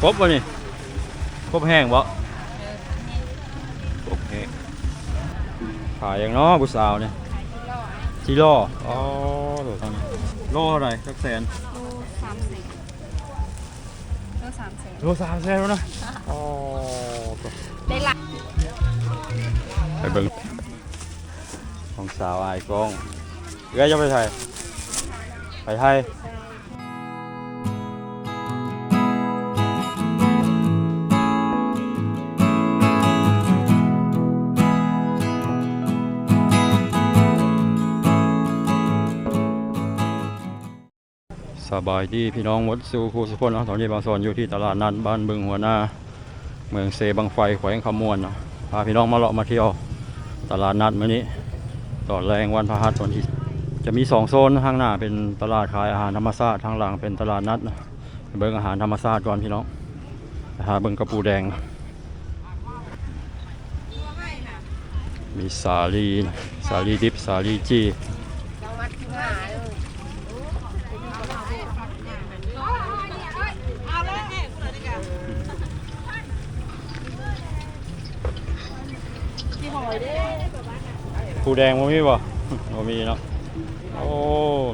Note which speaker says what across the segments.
Speaker 1: ครบวะนี่ครบแห้งบ่ครบแห้งขายอย่างเนาะผู้สาวเนี่ยจิโร่อ๋อโหตอนนี้โลเท่าไหร่สักแสน
Speaker 2: โลสามสิบโลสามแสน
Speaker 1: โลสามแสนแล้วนะอ๋อ
Speaker 2: ได้ละ
Speaker 1: ไปเบิ่งของสาวอายกล้องเอ้ยจะไปไทยไปไทย สบายดีพี่น้องหมดสูครูสุพลนะตอนนี้บางส่วนอยู่ที่ตลาดนัดบ้านบึงหัวหน้า เมืองเซบังไฟแขวงขมวนนะพาพี่น้องมาเลาะมาเที่ยวตลาดนัดมื้อนี้ตอนแรงวันพฤหัสวันที่จะมีสองโซนข้างหน้าเป็นตลาดขายอาหารธรรมชาติทางหลังเป็นตลาดนัดเนะเบิ่งอาหารธรรมชาติก่อนพี่น้องหาเบิ่งกระปูแดง มีสาลีสาลีดิบสาลีจี้
Speaker 2: จังหวัดที่ห้าเลยเอาเลยเอ๊ะคุณอะไรกันพี่หอยเด้
Speaker 1: ปูแดงบ่มีบ่บ่มีเนาะโอ้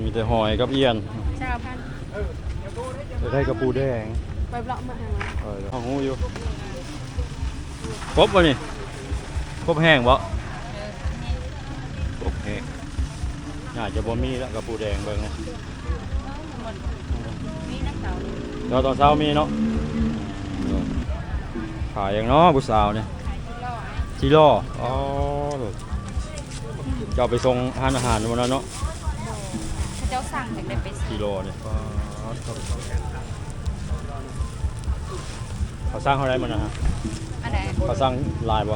Speaker 1: มีแต่หอยกับเอียน
Speaker 2: ชาพัน
Speaker 1: จะได้กระปูแดง
Speaker 2: ไปบล็อกมาทางนั้น
Speaker 1: เออห้องหูอยู่ครบวะนี่ครบแห้งบ่ครบแห้งน่าจะบ่มีแล้วกระปูแดงเบิ่งนะ
Speaker 2: มีนักเต่า
Speaker 1: เดี๋ยวตอนเช้ามีเนาะขายอย่างเนาะผู้สาวเนี่ย
Speaker 2: ขายที่ล่อ
Speaker 1: จิโร่อ๋อ จะเอาไปส่งอาหารอาหารวันนั้นเนาะ
Speaker 2: เขาเจ้าสั่งจากได้ไปซื้อ
Speaker 1: กิโลเนี่ยเขาสร้างเท่าไรมันนะฮะ
Speaker 2: อันไหน
Speaker 1: เขาสร้างลายบ่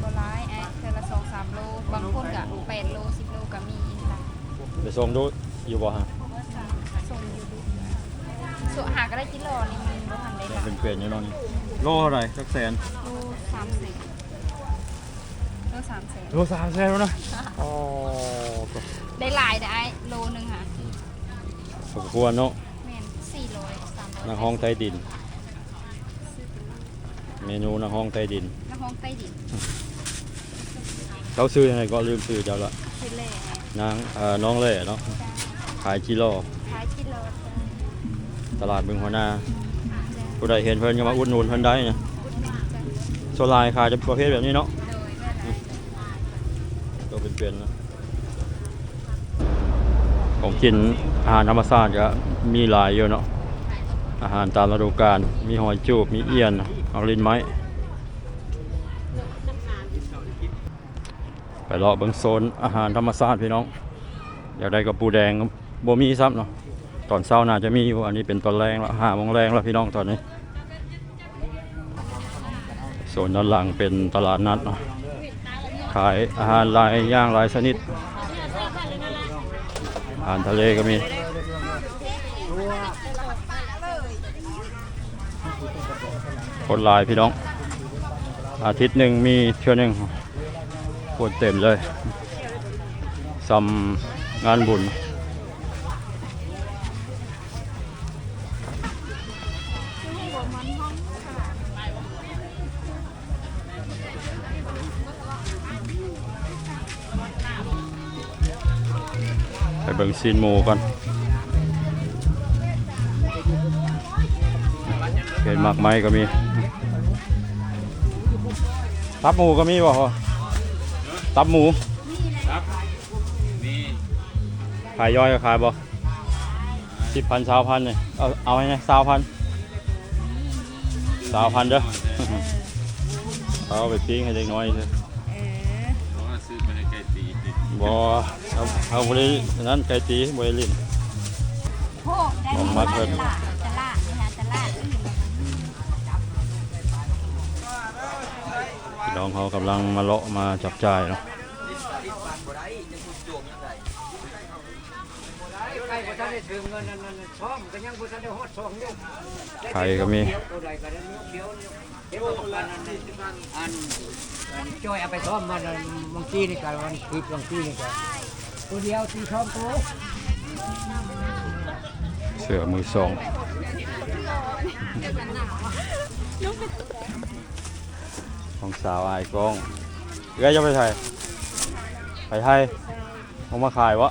Speaker 2: โลร้ายไอ้เทอละสองสามโลบางคนก็แปดโลสิบโลก็มีนะ
Speaker 1: ไปส่งดูอยู่บ่ฮะ
Speaker 2: ส่งอยู่ดูส่วนหาก็ได้กิโลนี่มันบ่ทันได้หลาย
Speaker 1: เป็นเปลี่ยนอยู่เนาะนี่โลเท่าไหร่สักแสน
Speaker 2: โลสามสิบโล สามแสน
Speaker 1: โลสามแสนแล้วนะอ๋อ
Speaker 2: ได้หลายได้ไอ้โลหนึงค่ะ
Speaker 1: สมควรเนาะ
Speaker 2: แม่นสี่ร้อยสามร้อย
Speaker 1: นักห้องใต้ดิน เมนูนักห้องใต้ดิน
Speaker 2: นักห้องใต้ดิน
Speaker 1: เขาซื้อยังไงก็ลืมซื้อเจ้าละ
Speaker 2: คิดเลยไง
Speaker 1: นางเอ่อน้องเล่เนาะ
Speaker 2: จ้า
Speaker 1: ขายกิโล
Speaker 2: ขายกิโลจ้า
Speaker 1: ตลาดบึงหัวหน้า
Speaker 2: จ้า
Speaker 1: ผู้ใดเห็นเพิ่นก็มาอุดหนุนเพิ่นได้นะ
Speaker 2: พุทธจ้า
Speaker 1: โซลายขายจะประเภทแบบนี้เนาะ
Speaker 2: โดยแม่ได้
Speaker 1: ตัวเป็นๆนะของกินอาหารธรรมชาติก็มีหลายอยู่เนาะอาหารตามฤดูกาลมีหอยจูบมีเอียนเอาลิ้นไม้ไปเลาะเบิ่งโซนอาหารธรรมชาติพี่น้องอยากได้กับปูแดงบ่มีซ้ำเนาะตอนเช้าน่าจะมีอยู่อันนี้เป็นตอนแรงแล้วห้าโมงแรงแล้วพี่น้องตอนนี้โซนด้านหลังเป็นตลาดนัดเนาะ ขายอาหารหลายอย่างหลายชนิด อาหารทะเลก็มี คนหลายพี่น้อง อาทิตย์หนึ่งมีเที่ยวหนึ่งคนเต็มเลยซำงานบุญ บิ่งซีนหมูก่อนเห็นหมากไม้ก็มีตับหมูก็มีบ่พ่อตับหมู
Speaker 3: นี่
Speaker 1: ขายย่อยก็ขายบ่สิบพันสาวพันเนี่ยเอาเอาไงสาวพันสาวพันเด้อเอาไปปิ้งให้เด็กน้อยเถอะ
Speaker 2: เออ
Speaker 3: เพราะว่าซื้อมาให้ไก่ตี
Speaker 1: บ่เอาเอาบรินั้นไก่ตีบริลิน
Speaker 2: โหได้
Speaker 1: ผมมาเพิ่น
Speaker 2: ตลาดตลาดนะฮะตลาด
Speaker 1: พี่น้องเขากำลังมาเลาะมาจับจ่ายเนาะ
Speaker 4: ใครบ่ทันได้ถึงเงินนั่นนั่นช่อมก็ยังบ่ทันได้ฮอดช่องอยู่
Speaker 1: ไข่ก็มี
Speaker 4: ตัวใดก็ได้ยกเดียวเดี๋ยวประกันอันอันอันจ้อยเอาไปซ่อมมันบางทีนี่ก็วันผิดบางทีนี่ก็ ตัวเดียวที่ช่อมตัว
Speaker 1: เสือมือสองของสาวอายกล้องเอ้ยจะไปไทยไปไทยเอามาขายวะ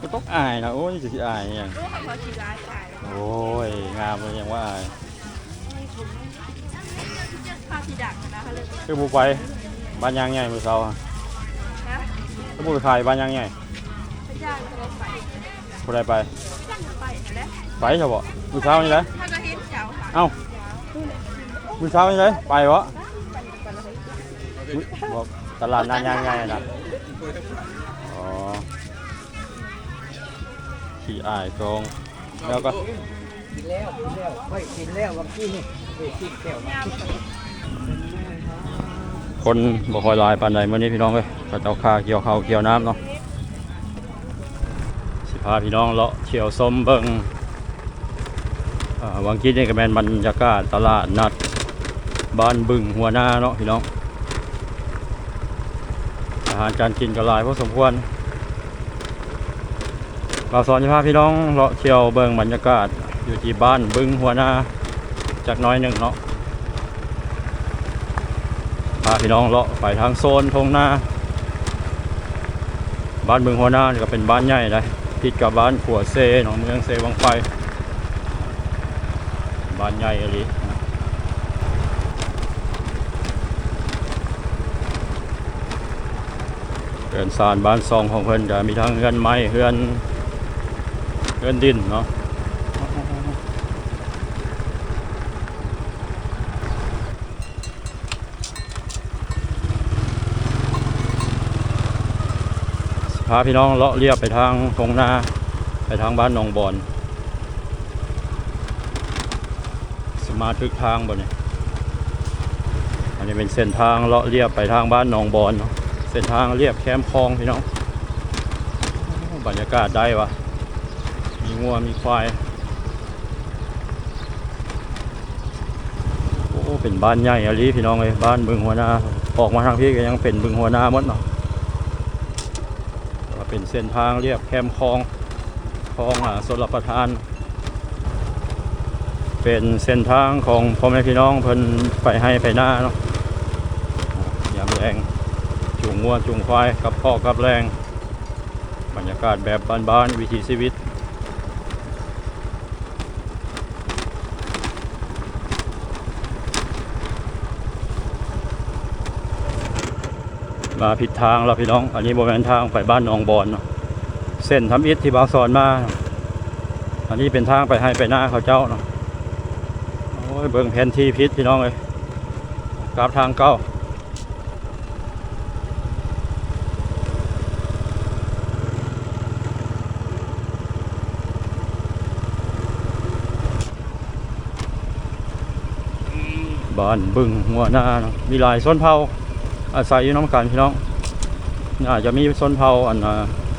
Speaker 1: ก็ต้องอายนะโอ้ยจะสิอายอหย่างโอ้ยงามเลยยังว่าอาย
Speaker 2: พาสีดักนะคะเลย
Speaker 1: คือบูไปบ้านยางใหญ่มือเสา อะคือบูไปขายบ้านยางใหญ่
Speaker 2: พระเจ้าเราไป
Speaker 1: ผู้ใดไป
Speaker 2: ตั้งไปแล้ว
Speaker 1: ไปใช่บ่มือเช้านี่เลย
Speaker 2: ถ้าก็เห็นเจ้าค่ะ
Speaker 1: เอ้ามือเช้านี่เลยไปวะอุ๊ยบอกตลาดนานยางใหญ่นะอ๋อขี่อายกองแล้วก็
Speaker 4: กินแล้วกินแล้วไม่กินแล้วบางทีนี่ไปกินแก้วมา
Speaker 1: คนบ่คอยลายปานใดเมื้อนี้พี่น้องเอ้ยก็เจ้าคาเกี่ยวข้าวเกี่ยวน้ำเนาะสิพาพี่น้องเลาะเที่ยวชมเบิงอ่าวังกี้นี่ก็แมนบรรยากาศตลาดนัดบ้านบึงหัวหน้าเนาะพี่น้อง อาหารการกินก็หลายพอสมควรเราสอนสิพาพี่น้องเลาะเที่ยวเบิงบรรยากาศอยู่ที่บ้านบึงหัวหน้าจักน้อยหนึ่งเนาะาพี่น้องเลาะไปทางโซนทงนาบ้านเมืองหัวหน้านี่ก็เป็นบ้านใหญ่เลยติดกับบ้านขัวเซหนองเมืองเซวังไฟบ้านใหญ่อะไรเรือนซานบ้านซองของเพิ่อนจะมีทั้งเรือนไม้เรือนเรือนดินเนาะาพี่น้องเลาะเรียบไปทางทงนาไปทางบ้านหนองบอน สมาทึกทางบ่เนี่ยอันนี้เป็นเส้นทางเลาะเรียบไปทางบ้านหนองบอนเนาะเส้นทางเรียบแคมคลองพี่น้องบรรยากาศได้วะมีงัวมีควายโอ้เป็นบ้านใหญ่อะลีพี่น้องเลยบ้านบึงหัวหน้าออกมาทางพี่ก็ยังเป็นบึงหัวหน้าหมดเนาะ เป็นเส้นทางเรียบแคมคลองคลองอ่าสลประทาน เป็นเส้นทางของพ่อแม่พี่น้องเพิ่นไปให้ไปหน้าเนาะยามแรงจุงงัวจุงควายกับพ่อกับแรง บรรยากาศแบบบ้านๆวิถีชีวิต มาผิดทางแล้วพี่น้อง อันนี้บริเวณทางไปบ้านนองบอนเส้นทำอิฐที่บางสอนมา อันนี้เป็นทางไปให้ไปหน้าเขาเจ้าเนาะโอ้ยเบิ่งแผนที่พิษพี่น้องเลยกราบทางเก้าบ้านบึงหัวหน้าเนาะมีหลายส้นเผา อาศัยอยู่น้ำกันพี่น้องอาจจะมีส้นเผาอันน่ะ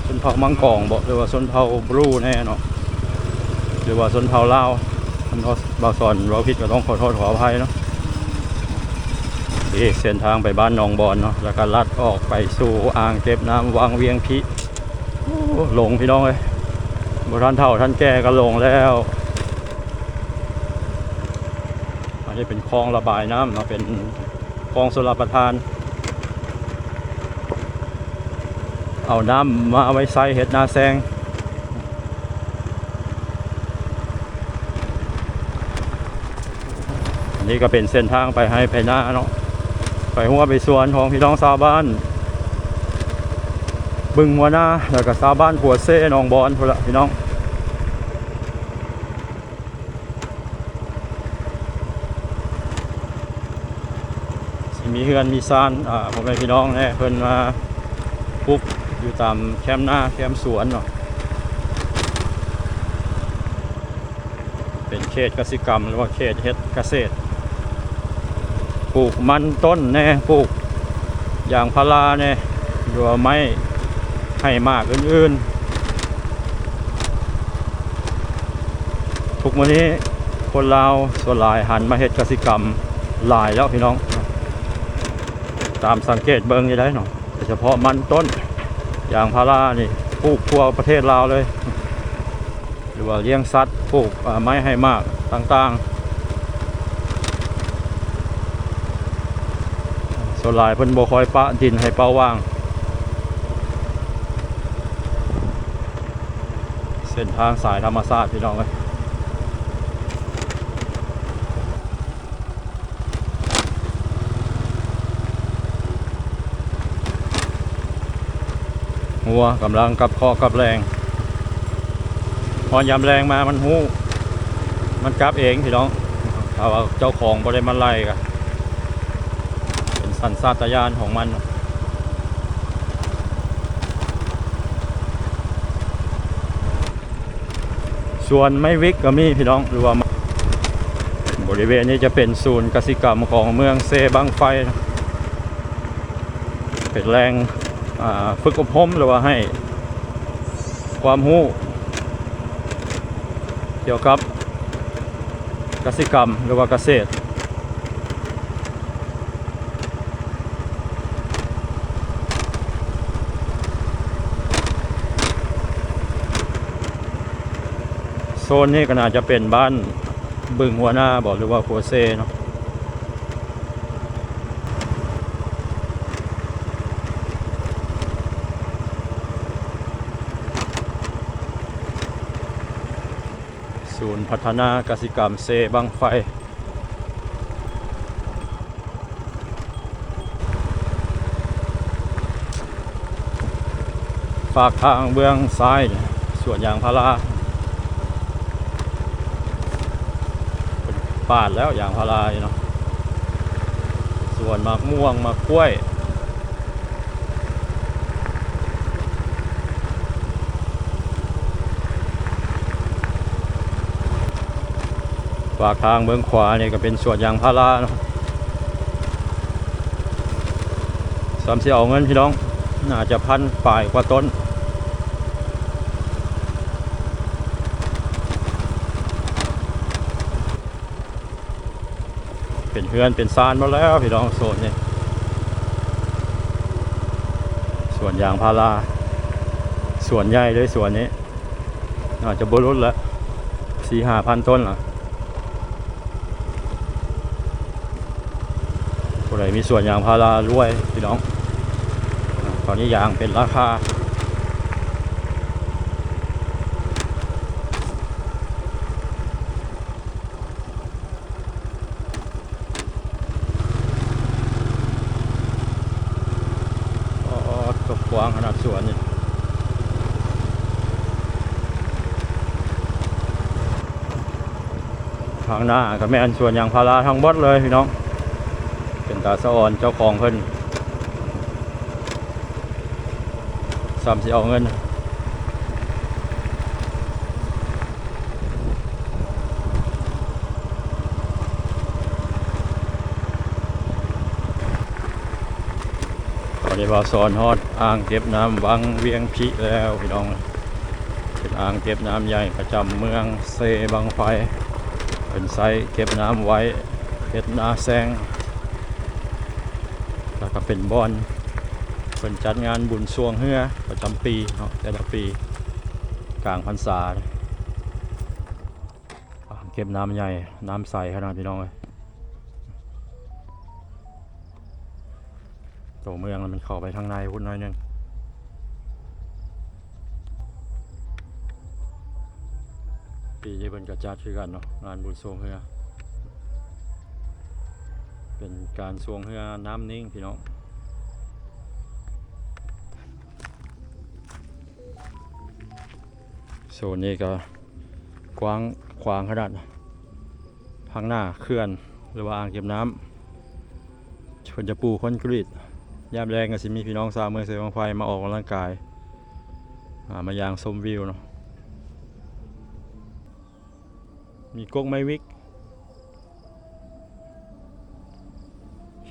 Speaker 1: ส้นเผามังกรบอกหรือว่าส้นเผาบลูแน่เนาะหรือว่าส้นเผาลาวมันก็บาส่วนเราผิดก็ต้องขอโทษขออภัยเนาะนี่เส้นทางไปบ้านหนองบอนเนาะแล้วก็ลัดออกไปสู่อ่างเก็บน้ำวังเวียงพิหลงพี่น้องเลยบท่านเท่าท่านแก่ก็หลงแล้วอันนี้เป็นคลองระบายน้ำเนาะเป็นคลองสลประทาน เอาน้ำมาเอาไว้ใส่เห็ดนาแซงอันนี้ก็เป็นเส้นทางไปให้ไปหน้าเนาะไปหัวไปสวนของพี่น้องชาวบ้าน บึงหัวหน้าแล้วก็ชาวบ้านหัวเซ่นองบอนพละพี่น้องมีเฮือนมีซานอ่าผมเป็นพี่น้องแน่เพิ่นมาปุ๊บ อยู่ตามแคมป์หน้าแคมป์สวนเนาะเป็นเขตกสิกรรม หรือว่าเขตเฮ็ดเกษตร ปลูกมันต้นแน่ปลูกอย่างพาราแน่หรือว่าไม้ให้มากอื่นๆทุกวันนี้คนลาวส่วนหลายหันมาเฮ็ดกสิกรรมหลายแล้วพี่น้อง ตามสังเกตเบิ้งยังได้เนาะโดยเฉพาะมันต้น ยางพารานี่ปลูกทั่วประเทศลาวเลย หรือว่าเลี้ยงสัตว์ปลูกไม้ให้มากต่างๆส่วนหลายเพิ่นบคอยปะดินให้เป้าว่าง เส้นทางสายธรรมชาติพี่น้องเลย หัวกำลังกับคอกับแรง พอยามแรงมามันหูมันกลับเองพี่น้องถ้าว่าเจ้าของบ่ได้มาไล่ก็เป็นสัญชาตญาณของมันส่วนไม่วิกก็มีพี่น้องหรือว่าบริเวณนี้จะเป็นศูนย์กสิกรรมของเมืองเซบังไฟ เป็นแรง ฝึกอบรมหรือว่าให้ความรู้เกี่ยวกับกสิกรรมหรือว่าเกษตร โซนนี้ก็น่าจะเป็นบ้านบึงหัวหน้าบอกหรือว่าโคเซเนาะ พัฒนากสิกรรมเซบังไฟ ฝากทางเบื้องซ้ายสวนยางพาราปาดแล้วยางพาราเนาะสวนมะม่วงมะกล้วย ฝากทางเบื้องขวาเนี่ยก็เป็นสวนยางพาราเนาะสามสิเอาเงินพี่น้อง น่าจะพันป่ายกว่าต้น เป็นเฮือนเป็นซานมาแล้วพี่น้องโซนเนี้ส่วนยางพาราสวนใหญ่เลยสวนนี้อาจจะบรุษแล้วสี่ห้าพันต้นล่ะ ดมีส่วนยางพารารวยพี่น้อง ตอนนี้ยางเป็นราคาอ๋อตกว้างขนาดสวนนี่ทางหน้าก็แม่นสวนยางพาราทั้งหมดเลยพี่น้อง เป็นตาสะออนเจ้าของเพิ่นสามสิเอาเงินตอนนี้ว่าสอนฮอดอ่างเก็บน้ำวังเวียงพิแล้วพี่น้องเป็นอ่างเก็บน้ำใหญ่ประจำเมืองเซบางไฟเป็นไซเก็บน้ำไว้เฮ็ดนาแซง แล้วก็เป็นบอนเป็นจัดงานบุญสวงเฮือประจำปีเนาะแต่ละปีกลางพรรษาเก็บน้ำใหญ่ น้ำใสขนาดพี่น้องเลยตัวเมืองมันเข้าไปทางในพุ่นหน้อยหนึงปีนี้เป็นกระจัดคือกันเนาะงานบุญสวงเฮือ เป็นการสวงเฮือน้ำนิ่งพี่น้องโซนนี้ก็กว้างขวางขนาดทางหน้าเขื่อนหรือว่าอ่างเก็บน้ำชนจะปูคอนกรีตยามแรงก็สิมีพี่น้องสาวเมืองเสวังไฟมาออกกำลังกายามายางชมวิวเนาะมีกกไม้วิก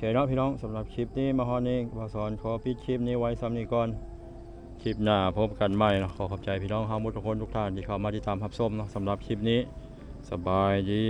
Speaker 1: โอเคเนาะพี่น้องสำหรับคลิปนี้มาฮอนนี้มาสอนขอปิดคลิปนี้ไว้ซ้ำนี้ก่อนคลิปหน้าพบกันใหม่เนาะขอขอบใจพี่น้องฮามุทุกคนทุกท่านที่เข้ามาติดตามรับชมเนาะสำหรับคลิปนี้สบายดี